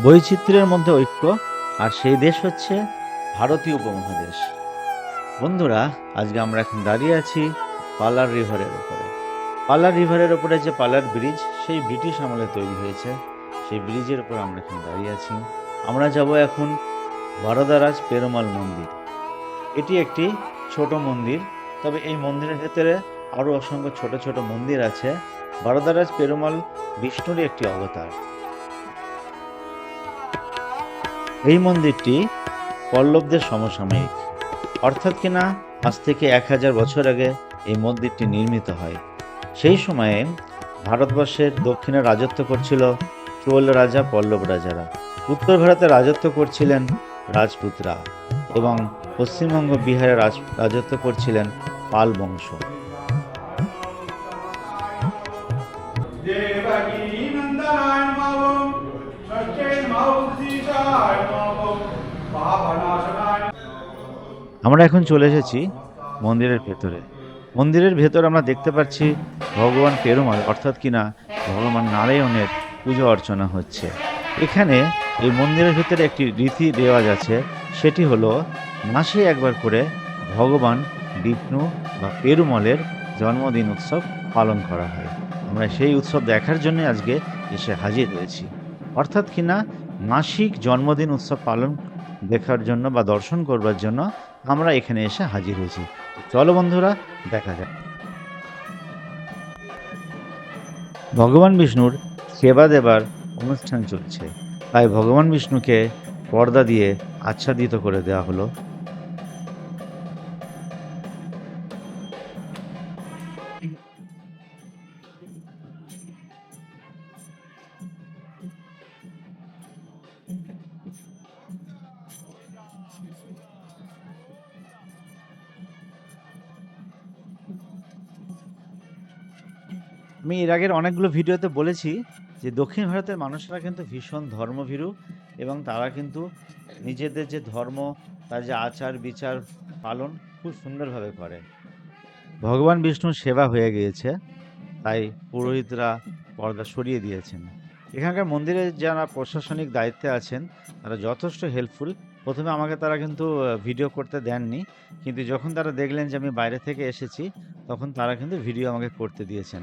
বৈচিত্র্যের মধ্যে ঐক্য, আর সেই দেশ হচ্ছে ভারতীয় উপমহাদেশ। বন্ধুরা, আজকে আমরা এখন দাঁড়িয়ে আছি পালার রিভারের ওপরে পালার রিভারের ওপরে যে পালার ব্রিজ, সেই ব্রিটিশ আমলে তৈরি হয়েছে। সেই ব্রিজের উপর আমরা এখন দাঁড়িয়ে আছি। আমরা যাব এখন বরদারাজ পেরুমাল মন্দির। এটি একটি ছোট মন্দির, তবে এই মন্দিরের ভেতরে আরও অসংখ্য ছোট ছোট মন্দির আছে। বরদারাজ পেরুমাল বিষ্ণুর একটি অবতার। এই মন্দিরটি পল্লবদের সমসাময়িক। অর্থাৎ কিনা আজ থেকে এক হাজার বছর আগে এই মন্দিরটি নির্মিত হয়। সেই সময়ে ভারতবর্ষের দক্ষিণে রাজত্ব করছিল চোল রাজা, পল্লব রাজারা। উত্তর ভারতে রাজত্ব করছিলেন রাজপুতরা এবং পশ্চিমবঙ্গ বিহারে রাজ, রাজত্ব করছিলেন পাল বংশ। আমরা এখন চলে এসেছি মন্দিরের ভেতরে। মন্দিরের ভেতর আমরা দেখতে পাচ্ছি ভগবান পেরুমাল, অর্থাৎ কিনা ভগবান নারায়ণের পুজো অর্চনা হচ্ছে। এখানে এই মন্দিরের ভিতরে একটি রীতি রেওয়াজ আছে, সেটি হলো মাসে একবার করে ভগবান বিষ্ণু বা পেরুমলের জন্মদিন উৎসব পালন করা হয়। আমরা সেই উৎসব দেখার জন্য আজকে এসে হাজির হয়েছি। অর্থাৎ কিনা মাসিক জন্মদিন উৎসব পালন দেখার জন্য বা দর্শন করবার জন্য আমরা এখানে এসে হাজির হয়েছি। চলো বন্ধুরা, দেখা যাক। ভগবান বিষ্ণুর সেবা দেবার অনুষ্ঠান চলছে। তাই ভগবান বিষ্ণুকে পর্দা দিয়ে আচ্ছাদিত করে দেওয়া হলো। আমি এর আগের অনেকগুলো ভিডিওতে বলেছি যে দক্ষিণ ভারতের মানুষরা কিন্তু ভীষণ ধর্মভীরু এবং তারা কিন্তু নিজেদের যে ধর্ম, তার যে আচার, বিচার, পালন খুব সুন্দরভাবে করে। ভগবান বিষ্ণুর সেবা হয়ে গিয়েছে, তাই পুরোহিতরা পর্দা সরিয়ে দিয়েছেন। এখানকার মন্দিরে যারা প্রশাসনিক দায়িত্বে আছেন, তারা যথেষ্ট হেল্পফুল প্রথমে আমাকে তারা কিন্তু ভিডিও করতে দেননি, কিন্তু যখন তারা দেখলেন যে আমি বাইরে থেকে এসেছি, তখন তারা কিন্তু ভিডিও আমাকে করতে দিয়েছেন।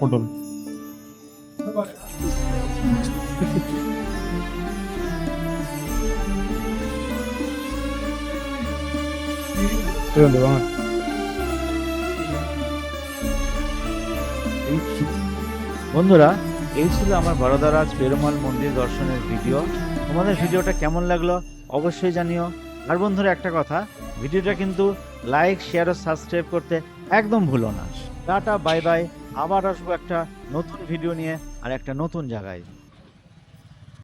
পটল হ্যাঁ বন্ধুরা এই ছিল আমার বরদারাজ পেরুমাল মন্দির দর্শনের ভিডিও। তোমাদের ভিডিওটা কেমন লাগল অবশ্যই জানিও। আর বন্ধুরা একটা কথা ভিডিওটা কিন্তু লাইক শেয়ার ও সাবস্ক্রাইব করতে একদম ভুলো না। Tata bye bye. আবার আসব একটা নতুন ভিডিও নিয়ে আর একটা নতুন জায়গায়।